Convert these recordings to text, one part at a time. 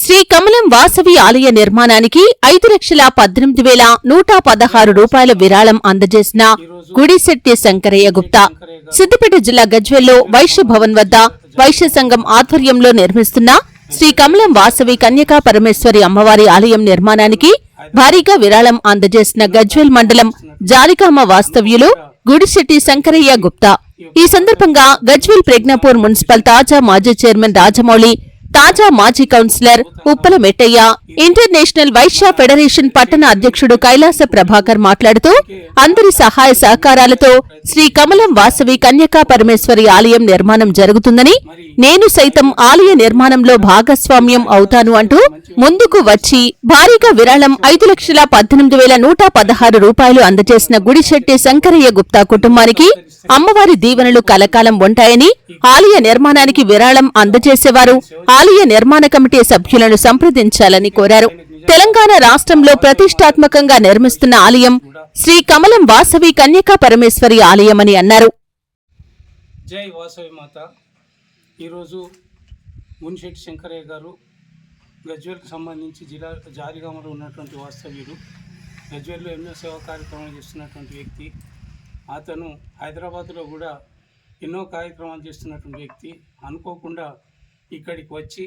శ్రీ కమలం వాసవి ఆలయ నిర్మాణానికి ఐదు లక్షల పద్దెనిమిది వేల నూట పదహారు రూపాయల విరాళం అందజేసిన గుడిశెట్టి శంకరయ్య గుప్తా. సిద్దిపేట జిల్లా గజ్వెల్లో వైశ్య భవన్ వద్ద వైశ్య సంఘం ఆధ్వర్యంలో నిర్మిస్తున్న శ్రీ కమలం వాసవి కన్యకా పరమేశ్వరి అమ్మవారి ఆలయం నిర్మాణానికి భారీగా విరాళం అందజేసిన గజ్వెల్ మండలం జాలికామ వాస్తవ్యులు గుడిశెట్టి శంకరయ్య గుప్తా. ఈ సందర్భంగా గజ్వెల్ ప్రజ్ఞాపూర్ మున్సిపల్ తాజా మాజీ చైర్మన్ రాజమౌళి తాజా మాజీ councillor Uppala Mettaiah international Vaishya federation పట్టణ అధ్యక్షుడు కైలాస ప్రభాకర్ మాట్లాడుతూ అందరి సహాయ సహకారాలతో శ్రీ కమలం వాసవి కన్యకా పరమేశ్వరి ఆలయం నిర్మాణం జరుగుతుందని నేను సైతం ఆలయ నిర్మాణంలో భాగస్వామ్యం అవుతాను అంటూ ముందుకు వచ్చి భారీగా విరాళం ఐదు లక్షల పద్దెనిమిది వేల నూట పదహారు రూపాయలు అందజేసిన గుడిశెట్టి శంకరయ్య గుప్తా కుటుంబానికి అమ్మవారి దీవెనలు కలకాలం ఉంటాయని ఆలయ నిర్మాణానికి విరాళం అందజేసేవారు. ఆలయ నిర్మాణ కమిటీ సభ్యులను సంప్రదించాలని కోరారు. తెలంగాణ రాష్ట్రంలో ప్రతిష్టాత్మకంగా నిర్మిస్తున్న ఆలయం శ్రీ కమలం వాసవి కన్యకా పరమేశ్వరి ఆలయమని అన్నారు. జై వాసవి మాత. ఈరోజు మున్షెట్టి శంకరయ్య గారు గజ్వేల్కి సంబంధించి జిల్లా జారిగామలో ఉన్నటువంటి వాస్తవ్యుడు గజ్వేల్లో ఎన్నో సేవా కార్యక్రమాలు చేస్తున్నటువంటి వ్యక్తి అతను హైదరాబాద్లో కూడా ఎన్నో కార్యక్రమాలు చేస్తున్నటువంటి వ్యక్తి. అనుకోకుండా ఇక్కడికి వచ్చి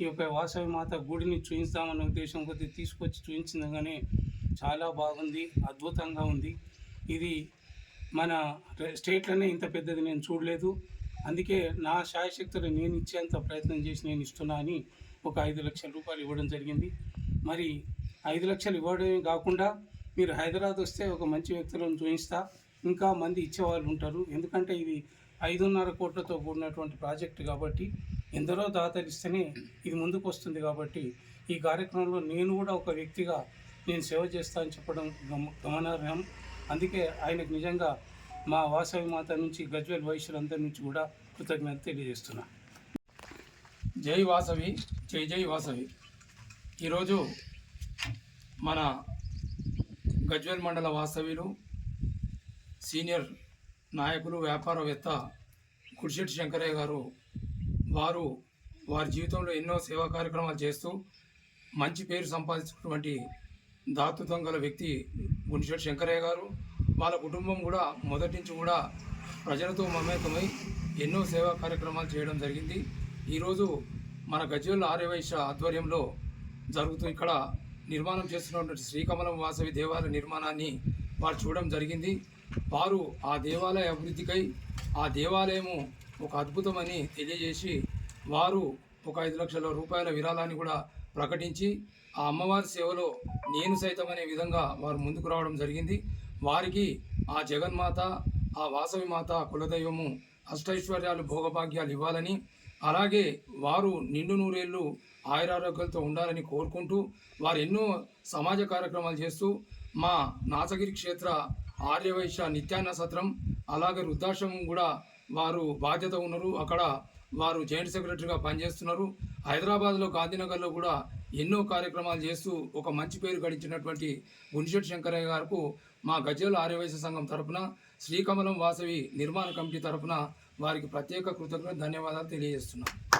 ఈ యొక్క వాసవి మాత గుడిని చూపిస్తామన్న ఉద్దేశం కొద్దీ తీసుకొచ్చి చూపించిందగానే చాలా బాగుంది అద్భుతంగా ఉంది. ఇది మన స్టేట్లోనే ఇంత పెద్దది నేను చూడలేదు. అందుకే నా శాయశక్తులు నేను ఇచ్చేంత ప్రయత్నం చేసి నేను ఇస్తున్నా అని ఒక ఐదు లక్షల రూపాయలు ఇవ్వడం జరిగింది. మరి ఐదు లక్షలు ఇవ్వడమే కాకుండా మీరు హైదరాబాద్ వస్తే ఒక మంచి వ్యక్తులను చూపిస్తా ఇంకా మంది ఇచ్చేవాళ్ళు ఉంటారు. ఎందుకంటే ఇది ఐదున్నర కోట్లతో కూడినటువంటి ప్రాజెక్ట్ కాబట్టి ఎందరో దాతలిస్తేనే ఇది ముందుకు వస్తుంది కాబట్టి ఈ కార్యక్రమంలో నేను కూడా ఒక వ్యక్తిగా నేను సేవ చేస్తా అని చెప్పడం గమ గమనార్హం. అందుకే ఆయనకు నిజంగా మా వాసవి మాత నుంచి గజ్వేల్ వైశ్యులందరి నుంచి కూడా కృతజ్ఞత తెలియజేస్తున్నా. జై వాసవి జై జై వాసవి. ఈరోజు మన గజ్వేల్ మండల వాసవిలు సీనియర్ నాయకులు వ్యాపారవేత్త కుడిశెట్టి శంకరయ్య గారు వారు వారి జీవితంలో ఎన్నో సేవా కార్యక్రమాలు చేస్తూ మంచి పేరు సంపాదించినటువంటి దాతృత్వం గల వ్యక్తి గుండిశెట్టి శంకరయ్య గారు. వాళ్ళ కుటుంబం కూడా మొదటి నుంచి కూడా ప్రజలతో మమేకమై ఎన్నో సేవా కార్యక్రమాలు చేయడం జరిగింది. ఈరోజు మన గజ్వేల్ ఆర్యవైశ్య ఆధ్వర్యంలో జరుగుతూ ఇక్కడ నిర్మాణం చేస్తున్నటువంటి శ్రీకమలం వాసవి దేవాలయ నిర్మాణాన్ని వారు చూడడం జరిగింది. వారు ఆ దేవాలయ అభివృద్ధికై ఆ దేవాలయము ఒక అద్భుతమని తెలియజేసి వారు ఒక ఐదు లక్షల రూపాయల విరాళాన్ని కూడా ప్రకటించి ఆ అమ్మవారి సేవలో నేను సైతం అనే విధంగా వారు ముందుకు రావడం జరిగింది. వారికి ఆ జగన్మాత ఆ వాసవి మాత కులదైవము అష్టైశ్వర్యాలు భోగభాగ్యాలు ఇవ్వాలని అలాగే వారు నిండు నూరేళ్ళు ఆయురారోగ్యాలతో ఉండాలని కోరుకుంటూ వారు ఎన్నో సమాజ కార్యక్రమాలు చేస్తూ మా నాచగిరి క్షేత్ర ఆర్యవైశ్య నిత్యాన్న సత్రం అలాగే వృద్ధాశ్రమం కూడా వారు బాధ్యత ఉన్నారు. అక్కడ వారు జాయింట్ సెక్రటరీగా పనిచేస్తున్నారు. హైదరాబాద్లో గాంధీనగర్లో కూడా ఎన్నో కార్యక్రమాలు చేస్తూ ఒక మంచి పేరు గడించినటువంటి గుండిశెట్టి శంకరయ్య గారికి మా గజ్జల ఆర్యవైశ్య సంఘం తరపున శ్రీకమలం వాసవి నిర్మాణ కమిటీ తరపున వారికి ప్రత్యేక కృతజ్ఞత ధన్యవాదాలు తెలియజేస్తున్నాను